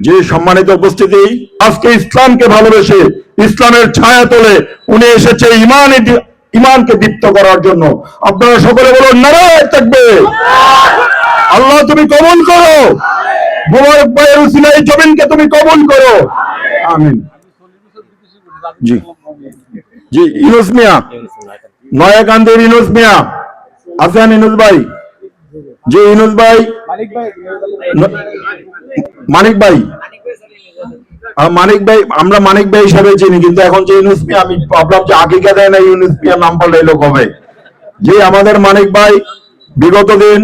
যে সম্মানিত উপস্থিতি, আজকে ইসলামকে ভালোবেসে, ইসলামের ছায়া তোলে উনি এসেছে ইমান ইমানকে দীপ্ত করার জন্য। আপনারা সকলে বলুন, নারায় থাকবে। আল্লাহ, তুমি কবুল করো। জমিনকে তুমি কবুল করো। আমিন। জি। জি, ইউনুস মিয়া। নয়াকান্দের ইউনুস মিয়া। আছেন ইউনুস ভাই? জি, ইউনুস ভাই। মানিক ভাই। মানিক ভাই, আমরা মানিক ভাই হিসাবে চিনি, কিন্তু এখন যে ইউনুস মিয়া, আমি ভাবলাম যে আকিকা দেয় না ইউনুস মিয়ার নাম বললে এলো কবে জি, আমাদের মানিক ভাই, বিগত দিন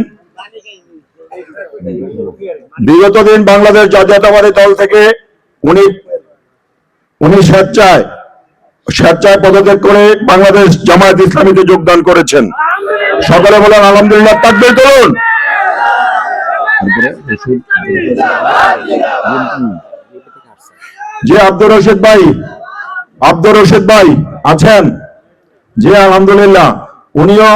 বিগত দিন বাংলাদেশ জাতীয়তাবাদী দল থেকে উনি উনি স্বেচ্ছায় স্বেচ্ছায় পদত্যাগ করে বাংলাদেশ জামায়াত ইসলামীতে যোগদান করেছেন। সকলে বলেন, আলহামদুলিল্লাহ, তাকবির করুন। জি, আব্দুর রশিদ ভাই, আব্দুর রশিদ ভাই আছেন। জি, আলহামদুলিল্লাহ। উনিও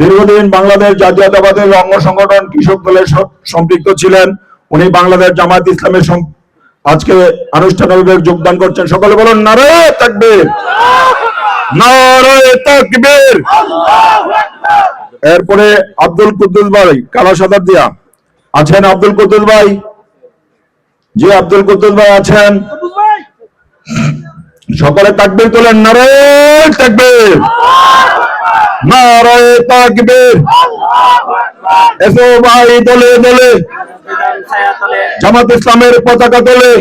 দীর্ঘদিন বাংলাদেশ জাতীয়তাবাদের অঙ্গ সংগঠন কৃষক দলের সম্পৃক্ত ছিলেন। উনি বাংলাদেশ জামায়াত ইসলামের আজকে আনুষ্ঠানিকভাবে যোগদান করছেন, সকলে বলুন, নারায় তাকবীর। নারায় তাকবীর। এরপরে আব্দুল কুদ্দুস ভাই, কালা সাদার দিয়া। আছেন আব্দুল কুদ্দুস ভাই? জি, আব্দুল কুদ্দুস ভাই আছেন। সকলে তাকবীর তোলেন, নারায় তাকবীর। নারায় তাকবীর। এসো ভাই, দলে দলে। জামাত ইসলামের পতাকা তোলে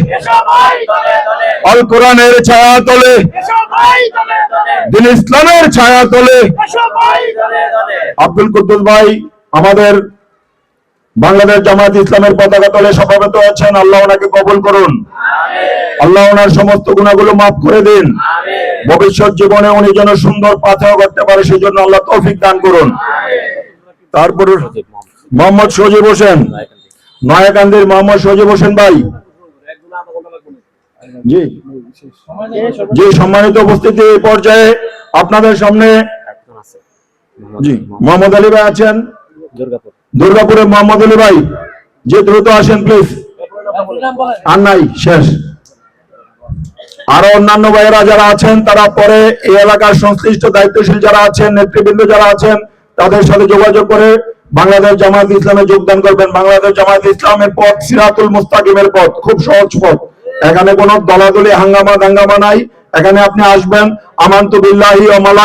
অল কোরআনের ছায়া তোলে দিন ইসলামের ছায়া তোলে আব্দুল কুদ্দুস ভাই আমাদের বাংলাদেশ জামাত ইসলামের পতাকা তলে সভাপত আছেন। আল্লাহ ওনাকে কবুল করুন। আল্লাহ ওনার সমস্ত গুণাগুলো মাফ করে দিন। ভবিষ্যৎ জীবনে উনি যেন সুন্দর পাথেয় করতে পারে সেই জন্য আল্লাহ তৌফিক দান করুন। তারপর মোহাম্মদ সজিব হোসেন। নয়াকান্দির মোহাম্মদ সজিব হোসেন ভাই। জি। জি সম্মানিত উপস্থিতি এই পর্যায়ে আপনাদের সামনে জি, মোহাম্মদ আলী ভাই আছেন। দুর্গাপুর দুর্গাপুরের মোহাম্মদ আলী ভাই, যে দ্রুত আসেন প্লিজ আর নাই, শেষ। আরও অন্যান্য ভাইয়েরা যারা আছেন, তারা পরে এই এলাকার সংশ্লিষ্ট দায়িত্বশীল যারা আছেন, নেতৃবৃন্দ যারা আছেন, তাদের সাথে যোগাযোগ করে বাংলাদেশ জামায়াত ইসলামে যোগদান করবেন। বাংলাদেশ জামায়াত ইসলামের পথ সিরাতুল মুস্তাকিমের পথ, খুব সহজ পথ। এখানে কোনো দলাদলি হাঙ্গামা দাঙ্গামা নাই। এখানে আপনি আসবেন, আমান্তু বিল্লাহি